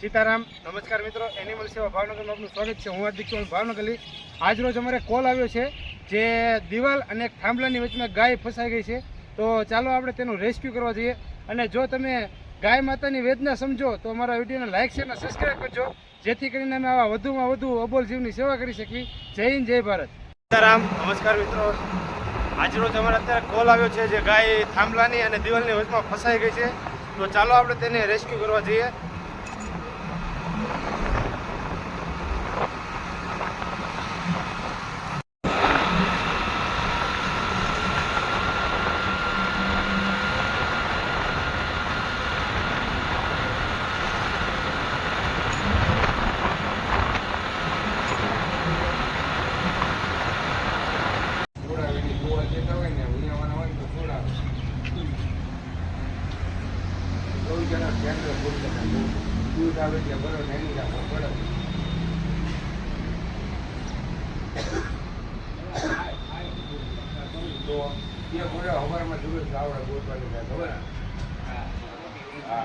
સીતારામ, નમસ્કાર મિત્રો. એનિમલ સેવા ભાવનગરમાં આપનું સ્વાગત છે. હું હાર્દિક ચૌહાણ, ભાવનગરથી. આજરોજ અમારે કોલ આવ્યો છે જે દિવાલ અને થાંભલાની વચમાં ગાય ફસાઈ ગઈ છે. તો ચાલો આપણે તેનું રેસ્ક્યુ કરવા જઈએ. અને જો તમે ગાય માતાની વેદના સમજો, તો અમારા વિડીયોને લાઇક છે અને સબસ્ક્રાઈબ કરજો. જેથી કરીને અમે આવા વધુમાં વધુ અબોલ જીવની સેવા કરી શકીએ જય હિન્દ, જય ભારત. સીતારામ, નમસ્કાર મિત્રો. આજરોજ અમારે અત્યારે કોલ આવ્યો છે જે ગાય થાંભલાની અને દિવાલની વચમાં ફસાઈ ગઈ છે. તો ચાલો આપણે તેને રેસ્ક્યુ કરવા જઈએ. Mm-hmm. દૂધ આવે એટલે બરો નહીં રાખો પડે તો એ બોલે હવારમાં દિવસ આવડે ગોતવાની ખબર? હા.